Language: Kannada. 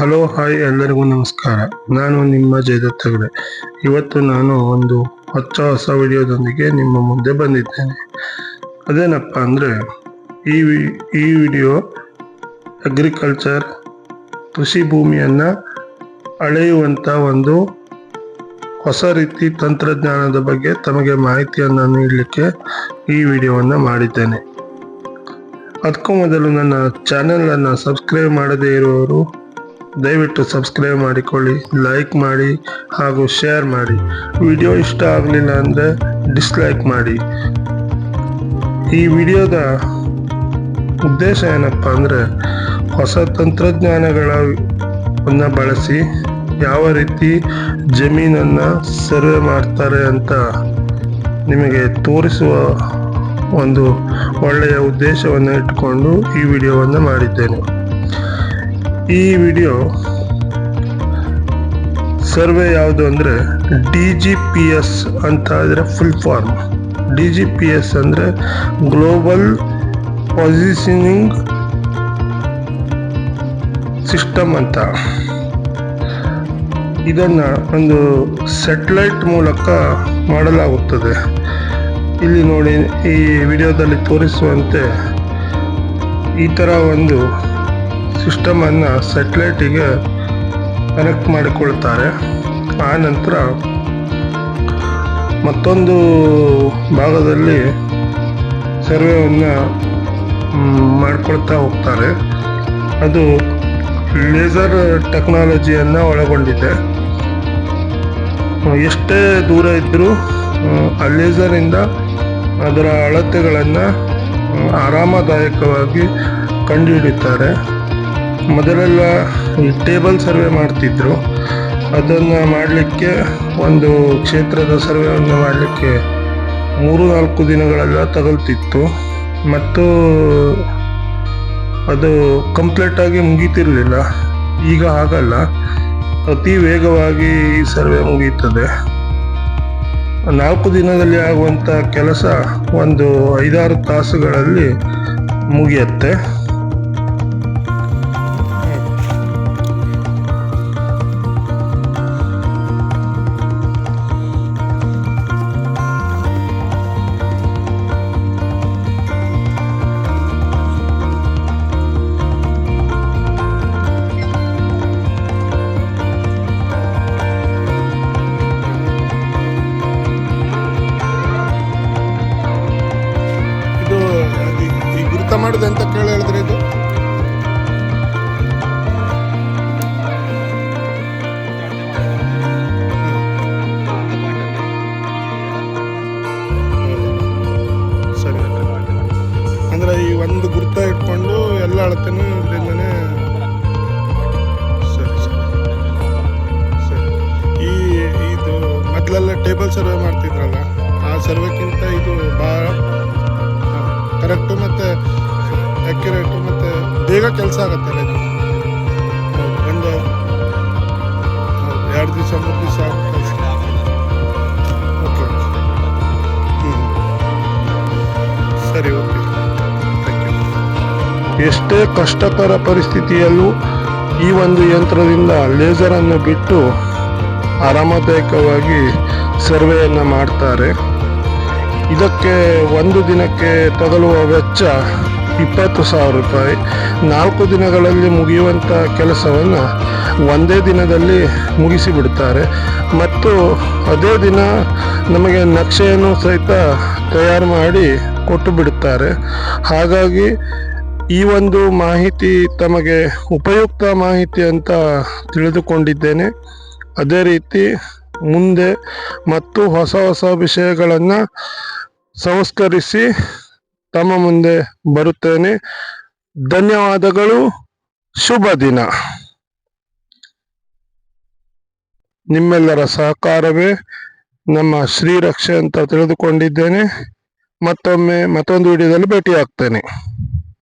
ಹಲೋ, ಹಾಯ್, ಎಲ್ಲರಿಗೂ ನಮಸ್ಕಾರ. ನಾನು ನಿಮ್ಮ ಜಯದತ್ತ ಹೆಗಡೆ. ಇವತ್ತು ನಾನು ಒಂದು ಹೊಚ್ಚ ಹೊಸ ವಿಡಿಯೋದೊಂದಿಗೆ ನಿಮ್ಮ ಮುಂದೆ ಬಂದಿದ್ದೇನೆ. ಅದೇನಪ್ಪ ಅಂದರೆ, ಈ ವಿ- ಈ ವಿಡಿಯೋ ಅಗ್ರಿಕಲ್ಚರ್ ಕೃಷಿ ಭೂಮಿಯನ್ನು ಅಳೆಯುವಂಥ ಒಂದು ಹೊಸ ರೀತಿ ತಂತ್ರಜ್ಞಾನದ ಬಗ್ಗೆ ತಮಗೆ ಮಾಹಿತಿಯನ್ನು ನೀಡಲಿಕ್ಕೆ ಈ ವಿಡಿಯೋವನ್ನು ಮಾಡಿದ್ದೇನೆ. ಅದಕ್ಕೂ ಮೊದಲು ನನ್ನ ಚಾನೆಲನ್ನು ಸಬ್ಸ್ಕ್ರೈಬ್ ಮಾಡದೇ ಇರುವವರು ದಯವಿಟ್ಟು ಸಬ್ಸ್ಕ್ರೈಬ್ ಮಾಡಿಕೊಳ್ಳಿ ಲೈಕ್ ಮಾಡಿ ಹಾಗೂ ಶೇರ್ ಮಾಡಿ. ವಿಡಿಯೋ ಇಷ್ಟ ಆಗಲಿಲ್ಲ ಅಂದರೆ ಡಿಸ್ಲೈಕ್ ಮಾಡಿ. ಈ ವಿಡಿಯೋದ ಉದ್ದೇಶ ಏನಪ್ಪ ಅಂದರೆ ಹೊಸ ತಂತ್ರಜ್ಞಾನಗಳನ್ನು ಬಳಸಿ ಯಾವ ರೀತಿ ಜಮೀನನ್ನು ಸರ್ವೆ ಮಾಡ್ತಾರೆ ಅಂತ ನಿಮಗೆ ತೋರಿಸುವ ಒಂದು ಒಳ್ಳೆಯ ಉದ್ದೇಶವನ್ನು ಇಟ್ಟುಕೊಂಡು ಈ ವಿಡಿಯೋವನ್ನು ಮಾಡಿದ್ದೇನೆ. ಈ ವಿಡಿಯೋ ಸರ್ವೆ ಯಾವುದು ಅಂದರೆ ಡಿ ಜಿ ಪಿ ಎಸ್ ಅಂತ ಆದರೆ full form D G P S ಅಂದರೆ ಗ್ಲೋಬಲ್ ಪೊಸಿಷನಿಂಗ್ ಸಿಸ್ಟಮ್ ಅಂತ. ಇದನ್ನು ಒಂದು ಸೆಟ್ಲೈಟ್ ಮೂಲಕ ಮಾಡಲಾಗುತ್ತದೆ. ಇಲ್ಲಿ ನೋಡಿ ಈ ವಿಡಿಯೋದಲ್ಲಿ ತೋರಿಸುವಂತೆ ಈ ಥರ ಒಂದು ಸಿಸ್ಟಮನ್ನು ಸೆಟ್ಲೈಟಿಗೆ ಕನೆಕ್ಟ್ ಮಾಡಿಕೊಳ್ತಾರೆ. ಆ ನಂತರ ಮತ್ತೊಂದು ಭಾಗದಲ್ಲಿ ಸರ್ವೆಯನ್ನು ಮಾಡ್ಕೊಳ್ತಾ ಹೋಗ್ತಾರೆ. ಅದು ಲೇಸರ್ ಟೆಕ್ನಾಲಜಿಯನ್ನು ಒಳಗೊಂಡಿದೆ. ಎಷ್ಟೇ ದೂರ ಇದ್ದರೂ ಆ ಲೇಸರಿಂದ ಅದರ ಅಳತೆಗಳನ್ನು ಆರಾಮದಾಯಕವಾಗಿ ಕಂಡುಹಿಡಿತಾರೆ. ಮೊದಲೆಲ್ಲ ಈ ಟೇಬಲ್ ಸರ್ವೆ ಮಾಡ್ತಿದ್ರು. ಅದನ್ನು ಮಾಡಲಿಕ್ಕೆ ಒಂದು ಕ್ಷೇತ್ರದ ಸರ್ವೆಯನ್ನು ಮಾಡಲಿಕ್ಕೆ ಮೂರು ನಾಲ್ಕು ದಿನಗಳೆಲ್ಲ ತಗಲ್ತಿತ್ತು. ಮತ್ತು ಅದು ಕಂಪ್ಲೀಟಾಗಿ ಮುಗಿತಿರಲಿಲ್ಲ. ಈಗ ಹಾಗಲ್ಲ ಅತಿ ವೇಗವಾಗಿ ಈ ಸರ್ವೆ ಮುಗಿಯುತ್ತದೆ ನಾಲ್ಕು ದಿನದಲ್ಲಿ ಆಗುವಂಥ ಕೆಲಸ ಒಂದು ಐದಾರು ತಾಸುಗಳಲ್ಲಿ ಮುಗಿಯುತ್ತೆ. ಮಾಡಿದೆ ಅಂತ ಕೇಳಿ ಹೇಳಿದ್ರೆ ಇದು? ಸರಿ. ಅಂದ್ರೆ ಈ ಒಂದು ಗುರುತ ಇಟ್ಕೊಂಡು ಎಲ್ಲ ಅಳತೆನೂ ಇದರಿಂದನೇ ಸರಿ ಸರಿ. ಸರಿ. ಈ, ಇದು ಮೊದಲೆಲ್ಲ ಟೇಬಲ್ ಸರ್ವೆ ಮಾಡ್ತಿದ್ರಲ್ಲ, ಆ ಸರ್ವೆಕ್ಕಿಂತ ಇದು ಭಾಳ ಕರೆಕ್ಟು ಮತ್ತು ಅಕ್ಯುರೇಟು ಮತ್ತು ಬೇಗ ಕೆಲಸ ಆಗುತ್ತೆ ಒಂದು ಎರಡು ದಿವಸ, ಮೂರು ದಿವಸ ಕೆಲಸ. ಓಕೆ. ಸರಿ, ಓಕೆ. ಎಷ್ಟೇ ಕಷ್ಟಕರ ಪರಿಸ್ಥಿತಿಯಲ್ಲೂ ಈ ಒಂದು ಯಂತ್ರದಿಂದ ಲೇಸರನ್ನು ಬಿಟ್ಟು ಆರಾಮದಾಯಕವಾಗಿ ಸರ್ವೆಯನ್ನು ಮಾಡ್ತಾರೆ. ಇದಕ್ಕೆ ಒಂದು ದಿನಕ್ಕೆ ತಗಲುವ ವೆಚ್ಚ ಇಪ್ಪತ್ತು ಸಾವಿರ ರೂಪಾಯಿ. ನಾಲ್ಕು ದಿನಗಳಲ್ಲಿ ಮುಗಿಯುವಂಥ ಕೆಲಸವನ್ನು ಒಂದೇ ದಿನದಲ್ಲಿ ಮುಗಿಸಿಬಿಡ್ತಾರೆ. ಮತ್ತು ಅದೇ ದಿನ ನಮಗೆ ನಕ್ಷೆಯನ್ನು ಸಹಿತ ತಯಾರು ಮಾಡಿ ಕೊಟ್ಟು ಬಿಡುತ್ತಾರೆ ಹಾಗಾಗಿ ಈ ಒಂದು ಮಾಹಿತಿ ತಮಗೆ ಉಪಯುಕ್ತ ಮಾಹಿತಿ ಅಂತ ತಿಳಿದುಕೊಂಡಿದ್ದೇನೆ. ಅದೇ ರೀತಿ ಮುಂದೆ ಮತ್ತು ಹೊಸ ಹೊಸ ವಿಷಯಗಳನ್ನು ಸಂಸ್ಕರಿಸಿ ತಮ್ಮ ಮುಂದೆ ಬರುತ್ತೇನೆ. ಧನ್ಯವಾದಗಳು. ಶುಭ ದಿನ. ನಿಮ್ಮೆಲ್ಲರ ಸಹಕಾರವೇ ನಮ್ಮ ಶ್ರೀರಕ್ಷೆ ಅಂತ ತಿಳಿದುಕೊಂಡಿದ್ದೇನೆ. ಮತ್ತೊಮ್ಮೆ ಮತ್ತೊಂದು ವಿಡಿಯೋದಲ್ಲಿ ಭೇಟಿಯಾಗ್ತೇನೆ.